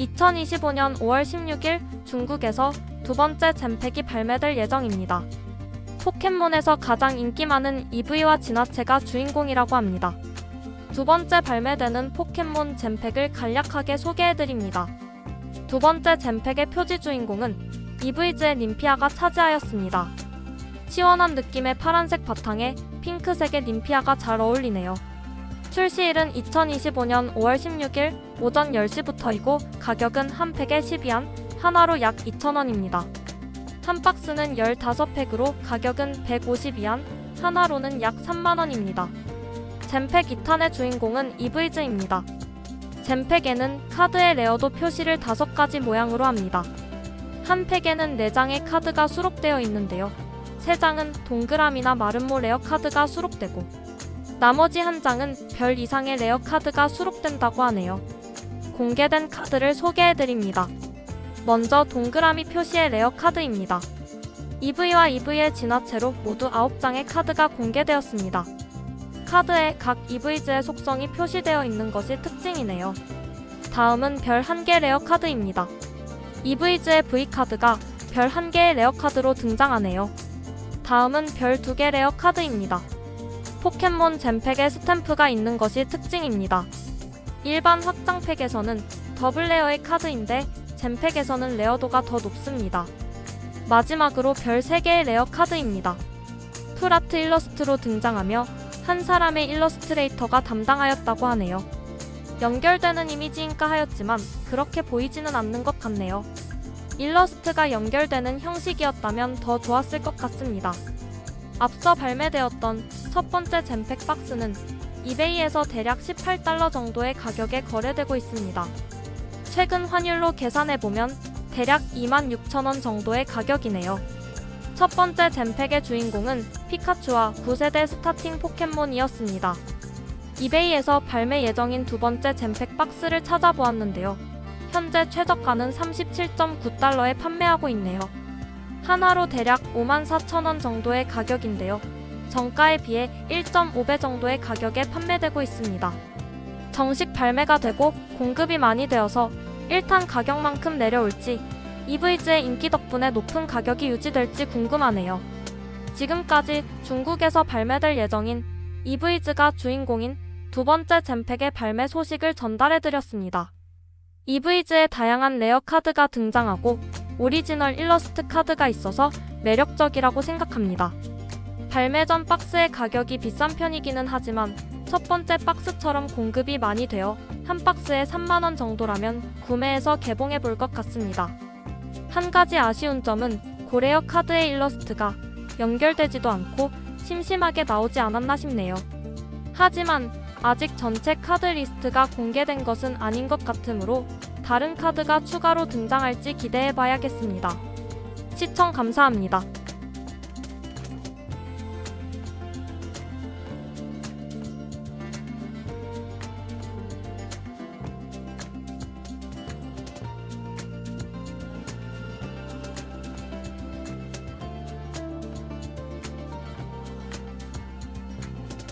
2025년 5월 16일 중국에서 두 번째 잼팩이 발매될 예정입니다. 포켓몬에서 가장 인기 많은 EV와 진화체가 주인공이라고 합니다. 두 번째 발매되는 포켓몬 잼팩을 간략하게 소개해드립니다. 두 번째 잼팩의 표지 주인공은 EV즈의 님피아가 차지하였습니다. 시원한 느낌의 파란색 바탕에 핑크색의 님피아가 잘 어울리네요. 출시일은 2025년 5월 16일 오전 10시부터이고 가격은 한 팩에 12안, 하나로 약 2,000원입니다. 한 박스는 15팩으로 가격은 152안, 하나로는 약 3만원입니다. 잼팩 2탄의 주인공은 이브이즈입니다. 잼팩에는 카드의 레어도 표시를 5가지 모양으로 합니다. 한 팩에는 4장의 카드가 수록되어 있는데요. 3장은 동그라미나 마름모 레어 카드가 수록되고 나머지 한 장은 별 이상의 레어 카드가 수록된다고 하네요. 공개된 카드를 소개해드립니다. 먼저 동그라미 표시의 레어 카드입니다. EV와 EV의 진화체로 모두 9장의 카드가 공개되었습니다. 카드에 각 EV즈의 속성이 표시되어 있는 것이 특징이네요. 다음은 별 1개 레어 카드입니다. EV즈의 V카드가 별 1개의 레어 카드로 등장하네요. 다음은 별 2개 레어 카드입니다. 포켓몬 잼팩에 스탬프가 있는 것이 특징입니다. 일반 확장팩에서는 더블 레어의 카드인데 잼팩에서는 레어도가 더 높습니다. 마지막으로 별 3개의 레어 카드입니다. 풀아트 일러스트로 등장하며 한 사람의 일러스트레이터가 담당하였다고 하네요. 연결되는 이미지인가 하였지만 그렇게 보이지는 않는 것 같네요. 일러스트가 연결되는 형식이었다면 더 좋았을 것 같습니다. 앞서 발매되었던 첫 번째 잼팩 박스는 이베이에서 대략 18달러 정도의 가격에 거래되고 있습니다. 최근 환율로 계산해보면 대략 26,000원 정도의 가격이네요. 첫 번째 잼팩의 주인공은 피카츄와 9세대 스타팅 포켓몬이었습니다. 이베이에서 발매 예정인 두 번째 잼팩 박스를 찾아보았는데요. 현재 최저가는 37.9달러에 판매하고 있네요. 하나로 대략 54,000원 정도의 가격인데요. 정가에 비해 1.5배 정도의 가격에 판매되고 있습니다. 정식 발매가 되고 공급이 많이 되어서 1탄 가격만큼 내려올지 EV즈의 인기 덕분에 높은 가격이 유지될지 궁금하네요. 지금까지 중국에서 발매될 예정인 EV즈가 주인공인 두 번째 잼팩의 발매 소식을 전달해드렸습니다. EV즈의 다양한 레어 카드가 등장하고 오리지널 일러스트 카드가 있어서 매력적이라고 생각합니다. 발매 전 박스의 가격이 비싼 편이기는 하지만 첫 번째 박스처럼 공급이 많이 되어 한 박스에 3만원 정도라면 구매해서 개봉해 볼 것 같습니다. 한 가지 아쉬운 점은 고레어 카드의 일러스트가 연결되지도 않고 심심하게 나오지 않았나 싶네요. 하지만 아직 전체 카드 리스트가 공개된 것은 아닌 것 같으므로 다른 카드가 추가로 등장할지 기대해 봐야겠습니다. 시청 감사합니다.